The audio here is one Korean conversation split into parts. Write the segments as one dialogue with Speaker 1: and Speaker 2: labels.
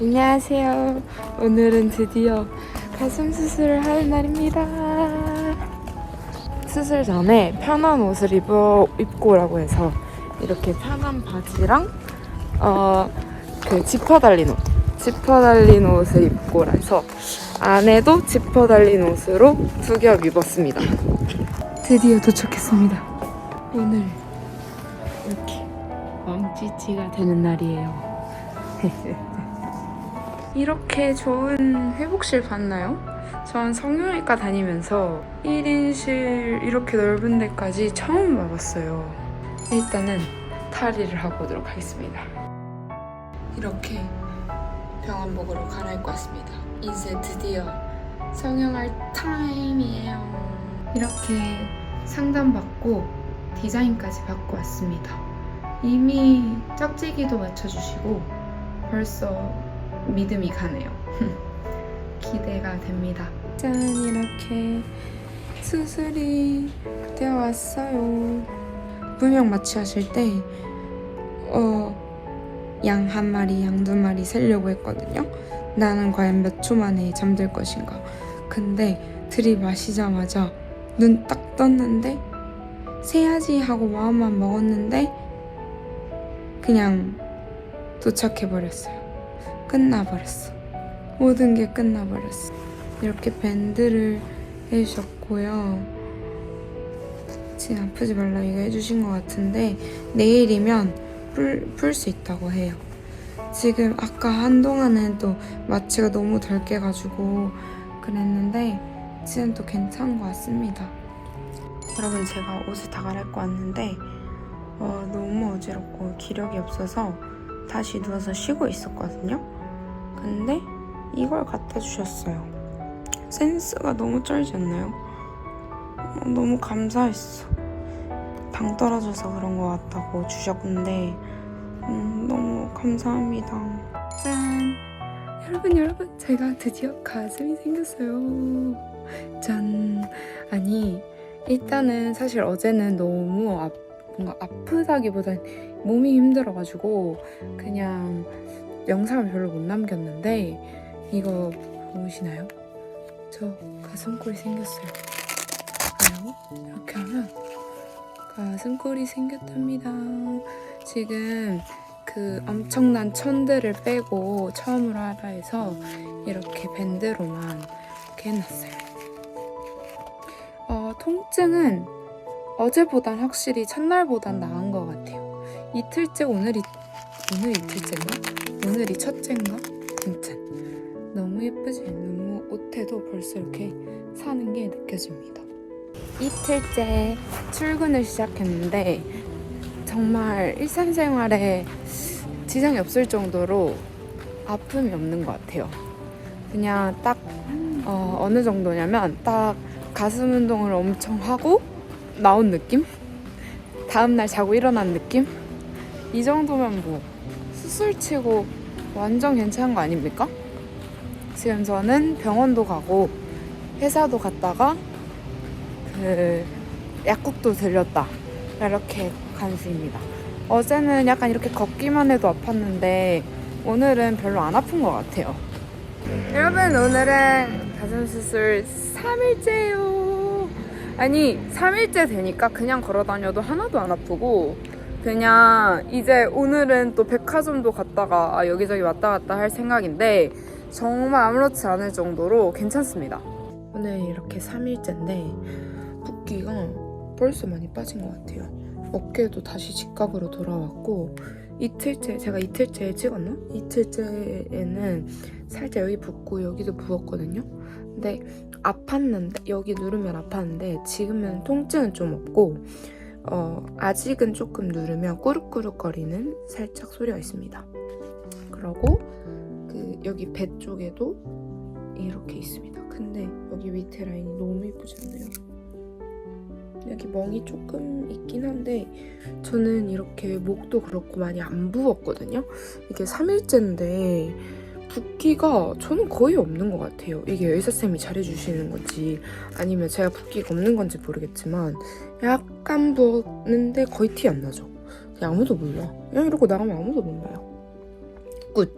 Speaker 1: 안녕하세요. 오늘은 드디어 가슴 수술을 하는 날입니다. 수술 전에 편한 옷을 입어, 입고 오라고 해서 이렇게 편한 바지랑 어, 그 지퍼 달린 옷, 지퍼 달린 옷을 입고 오라 해서 안에도 지퍼 달린 옷으로 두 겹 입었습니다. 드디어 도착했습니다. 오늘 이렇게 왕찌찌가 되는 날이에요. 이렇게 좋은 회복실 봤나요? 전 성형외과 다니면서 1인실 이렇게 넓은 데까지 처음 와봤어요. 일단은 탈의를 하고 오도록 하겠습니다. 이렇게 병원복으로 갈아입고 왔습니다. 이제 드디어 성형할 타임이에요. 이렇게 상담받고 디자인까지 받고 왔습니다. 이미 짝지기도 맞춰주시고 벌써 믿음이 가네요. 기대가 됩니다. 짠 이렇게 수술이 되어 왔어요. 분명 마취하실 때 어, 양 한 마리, 양 두 마리 세려고 했거든요. 나는 과연 몇 초 만에 잠들 것인가. 근데 들이마시자마자 눈 딱 떴는데 세야지 하고 마음만 먹었는데 그냥 도착해버렸어요. 끝나버렸어. 모든 게 끝나버렸어. 이렇게 밴드를 해주셨고요. 지금 아프지 말라 이거 해주신 것 같은데 내일이면 풀 수 있다고 해요. 지금 아까 한동안은 또 마취가 너무 덜 깨가지고 그랬는데 지금 또 괜찮은 것 같습니다. 여러분 제가 옷을 다 갈아입고 왔는데 어, 너무 어지럽고 기력이 없어서 다시 누워서 쉬고 있었거든요. 근데 이걸 갖다 주셨어요. 센스가 너무 쩔지 않나요? 어, 너무 감사했어. 당 떨어져서 그런 것 같다고 주셨는데 음, 너무 감사합니다. 짠! 여러분 여러분 제가 드디어 가슴이 생겼어요. 짠! 아니 일단은 사실 어제는 너무 아, 뭔가 아프다기보단 몸이 힘들어가지고 그냥 영상을 별로 못 남겼는데 이거 보이시나요? 저 가슴골이 생겼어요. 봐요? 이렇게 하면 가슴골이 생겼답니다. 지금 그 엄청난 천들을 빼고 처음으로 하라 해서 이렇게 밴드로만 이렇게 해놨어요. 어, 통증은 어제보단 확실히 첫날보단 나은 것 같아요. 이틀째 오늘이 오늘 이틀째인가? 오늘이 첫째인가? 아무튼 너무 예쁘지? 너무 옷에도 벌써 이렇게 사는 게 느껴집니다. 이틀째 출근을 시작했는데 정말 일상생활에 지장이 없을 정도로 아픔이 없는 것 같아요. 그냥 딱 어, 어느 정도냐면 딱 가슴 운동을 엄청 하고 나온 느낌? 다음날 자고 일어난 느낌? 이 정도면 뭐 수술 치고 완전 괜찮은 거 아닙니까? 지금 저는 병원도 가고 회사도 갔다가 그 약국도 들렸다 이렇게 간 중입니다. 어제는 약간 이렇게 걷기만 해도 아팠는데 오늘은 별로 안 아픈 것 같아요. 여러분 오늘은 가슴 수술 3일째예요. 아니 3일째 되니까 그냥 걸어 다녀도 하나도 안 아프고 그냥 이제 오늘은 또 백화점도 갔다가 아, 여기저기 왔다 갔다 할 생각인데 정말 아무렇지 않을 정도로 괜찮습니다. 오늘 이렇게 3일째인데 붓기가 벌써 많이 빠진 것 같아요. 어깨도 다시 직각으로 돌아왔고 이틀째 제가 이틀째 찍었나? 이틀째에는 살짝 여기 붓고 여기도 부었거든요. 근데 아팠는데 여기 누르면 아팠는데 지금은 통증은 좀 없고 어, 아직은 조금 누르면 꾸룩꾸룩거리는 살짝 소리가 있습니다. 그리고 그 여기 배 쪽에도 이렇게 있습니다. 근데 여기 밑에 라인이 너무 예쁘지 않나요? 여기 멍이 조금 있긴 한데 저는 이렇게 목도 그렇고 많이 안 부었거든요. 이게 3일째인데 붓기가 저는 거의 없는 것 같아요. 이게 의사쌤이 잘해주시는 건지 아니면 제가 붓기가 없는 건지 모르겠지만 약간 부었는데 거의 티 안 나죠. 아무도 몰라. 그냥 이러고 나가면 아무도 몰라요. 굿.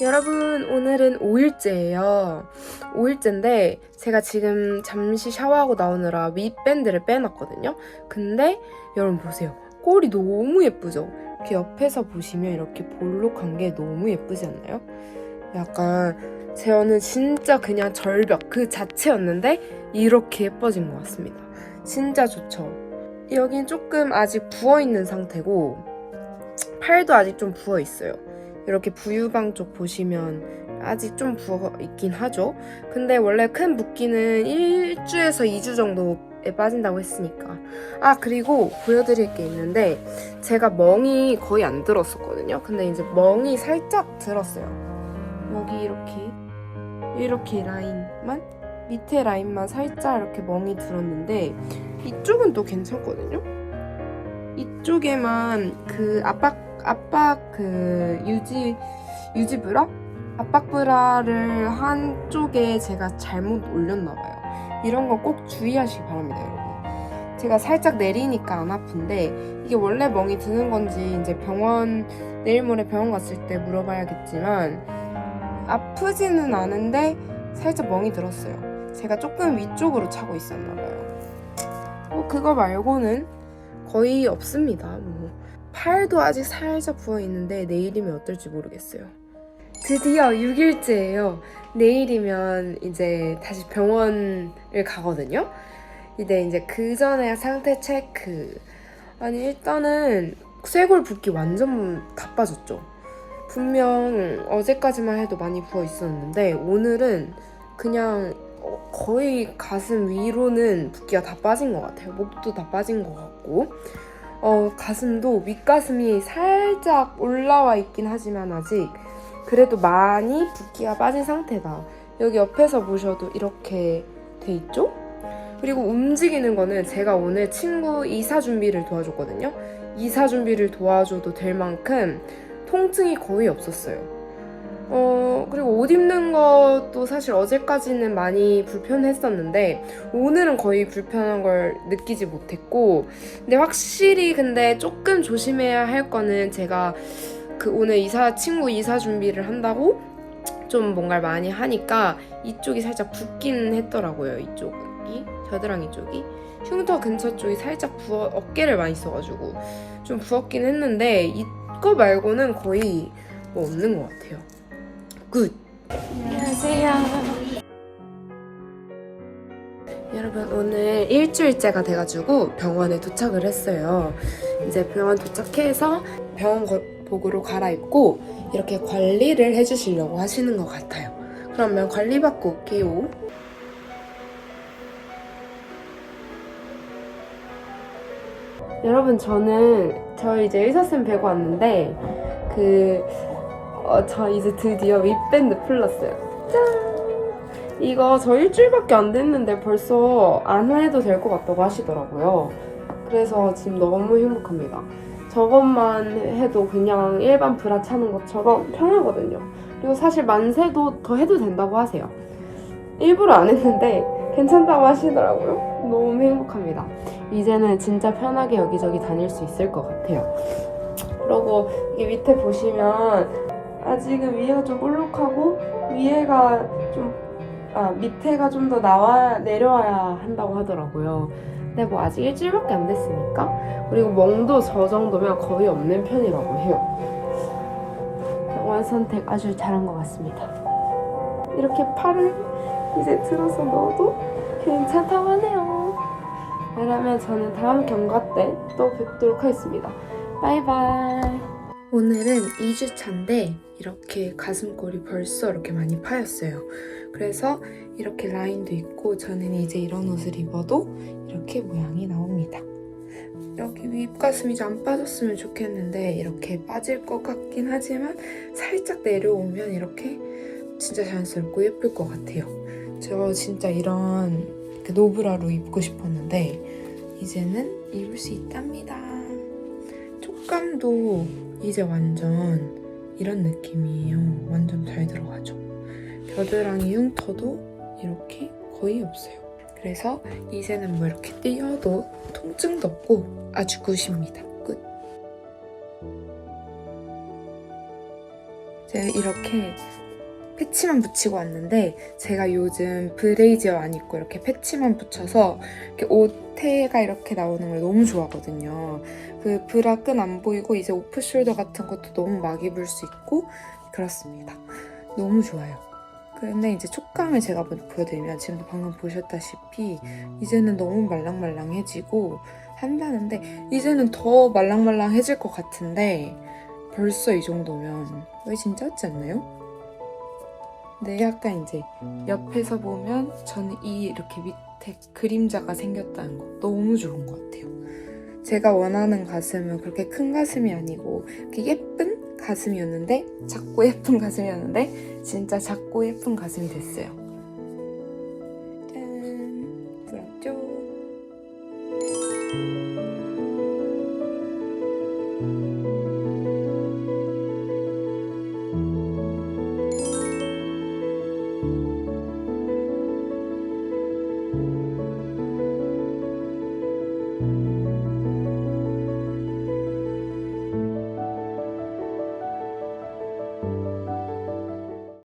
Speaker 1: 여러분 오늘은 5일째예요. 5일째인데 제가 지금 잠시 샤워하고 나오느라 윗밴드를 빼놨거든요. 근데 여러분 보세요. 꼴이 너무 예쁘죠? 이렇게 옆에서 보시면 이렇게 볼록한 게 너무 예쁘지 않나요? 약간 제어는 진짜 그냥 절벽 그 자체였는데 이렇게 예뻐진 것 같습니다. 진짜 좋죠? 여긴 조금 아직 부어있는 상태고 팔도 아직 좀 부어있어요. 이렇게 부유방 쪽 보시면 아직 좀 부어 있긴 하죠. 근데 원래 큰 붓기는 1주에서 2주 정도에 빠진다고 했으니까. 아, 그리고 보여드릴 게 있는데 제가 멍이 거의 안 들었었거든요. 근데 이제 멍이 살짝 들었어요. 여기 이렇게 이렇게 라인만 밑에 라인만 살짝 이렇게 멍이 들었는데 이쪽은 또 괜찮거든요. 이쪽에만 그 압박 압박 그 유지 유지 브라 압박 브라를 한쪽에 제가 잘못 올렸나 봐요. 이런 거 꼭 주의하시기 바랍니다, 여러분. 제가 살짝 내리니까 안 아픈데 이게 원래 멍이 드는 건지 이제 병원 내일 모레 병원 갔을 때 물어봐야겠지만 아프지는 않은데 살짝 멍이 들었어요. 제가 조금 위쪽으로 차고 있었나 봐요. 뭐 그거 말고는 거의 없습니다. 뭐 팔도 아직 살짝 부어 있는데 내일이면 어떨지 모르겠어요. 드디어 6일째예요. 내일이면 이제 다시 병원을 가거든요. 근데 이제 그 전에 상태 체크. 아니 일단은 쇄골 붓기 완전 다 빠졌죠. 분명 어제까지만 해도 많이 부어 있었는데 오늘은 그냥 어, 거의 가슴 위로는 붓기가 다 빠진 것 같아요. 목도 다 빠진 것 같고. 어, 가슴도 윗가슴이 살짝 올라와 있긴 하지만 아직 그래도 많이 붓기가 빠진 상태다. 여기 옆에서 보셔도 이렇게 돼 있죠? 그리고 움직이는 거는 제가 오늘 친구 이사 준비를 도와줬거든요. 이사 준비를 도와줘도 될 만큼 통증이 거의 없었어요. 어, 그리고 옷 입는 것도 사실 어제까지는 많이 불편했었는데 오늘은 거의 불편한 걸 느끼지 못했고 근데 확실히 근데 조금 조심해야 할 거는 제가 그 오늘 이사 친구 이사 준비를 한다고 좀 뭔가를 많이 하니까 이쪽이 살짝 붓긴 했더라고요. 이쪽이 겨드랑이 쪽이 흉터 근처 쪽이 살짝 부어 어깨를 많이 써가지고 좀 부었긴 했는데 이 거 말고는 거의 뭐 없는 것 같아요. 굿. 안녕하세요. 여러분 오늘 일주일째가 돼가지고 병원에 도착을 했어요. 이제 병원 도착해서 병원 거- 복으로 갈아입고 이렇게 관리를 해주시려고 하시는 것 같아요. 그러면 관리 받고 올게요. 여러분 저는 저 이제 의사쌤 뵈고 왔는데 그 어, 저 이제 드디어 윗밴드 풀렀어요. 짠! 이거 저 일주일밖에 안 됐는데 벌써 안 해도 될 것 같다고 하시더라고요. 그래서 지금 너무 행복합니다. 저것만 해도 그냥 일반 브라 차는 것처럼 편하거든요. 그리고 사실 만세도 더 해도 된다고 하세요. 일부러 안 했는데 괜찮다고 하시더라고요. 너무 행복합니다. 이제는 진짜 편하게 여기저기 다닐 수 있을 것 같아요. 그리고 이게 밑에 보시면 아직은 위에가 좀 볼록하고 위에가 좀 아, 밑에가 좀 더 나와 내려와야 한다고 하더라고요. 근데 뭐 아직 일주일밖에 안 됐으니까 그리고 멍도 저 정도면 거의 없는 편이라고 해요. 병원 선택 아주 잘한 것 같습니다. 이렇게 팔을 이제 들어서 넣어도 괜찮다고 하네요. 그러면 저는 다음 경과 때 또 뵙도록 하겠습니다. 바이바이. 오늘은 2주 차인데 이렇게 가슴골이 벌써 이렇게 많이 파였어요. 그래서 이렇게 라인도 있고 저는 이제 이런 옷을 입어도 이렇게 모양이 나옵니다. 여기 윗가슴이 좀 안 빠졌으면 좋겠는데 이렇게 빠질 것 같긴 하지만 살짝 내려오면 이렇게 진짜 자연스럽고 예쁠 것 같아요. 저 진짜 이런 그 노브라로 입고 싶었는데 이제는 입을 수 있답니다. 촉감도 이제 완전 이런 느낌이에요. 완전 잘 들어가죠. 겨드랑이 흉터도 이렇게 거의 없어요. 그래서 이제는 뭐 이렇게 뛰어도 통증도 없고 아주 굿입니다. 굿. 제가 이렇게 패치만 붙이고 왔는데 제가 요즘 브레이지어 안 입고 이렇게 패치만 붙여서 이렇게 옷태가 이렇게 나오는 걸 너무 좋아하거든요. 그 브라 끈 안 보이고 이제 오프숄더 같은 것도 너무 막 입을 수 있고 그렇습니다. 너무 좋아요. 근데 이제 촉감을 제가 보여드리면 지금도 방금 보셨다시피 이제는 너무 말랑말랑해지고 한다는데 이제는 더 말랑말랑해질 것 같은데 벌써 이 정도면 왜 진짜 같지 않나요? 네, 약간 이제 옆에서 보면 저는 이 이렇게 밑에 그림자가 생겼다는 거 너무 좋은 것 같아요. 제가 원하는 가슴은 그렇게 큰 가슴이 아니고 이렇게 예쁜 가슴이었는데 작고 예쁜 가슴이었는데 진짜 작고 예쁜 가슴이 됐어요. 짠, 부럽죠?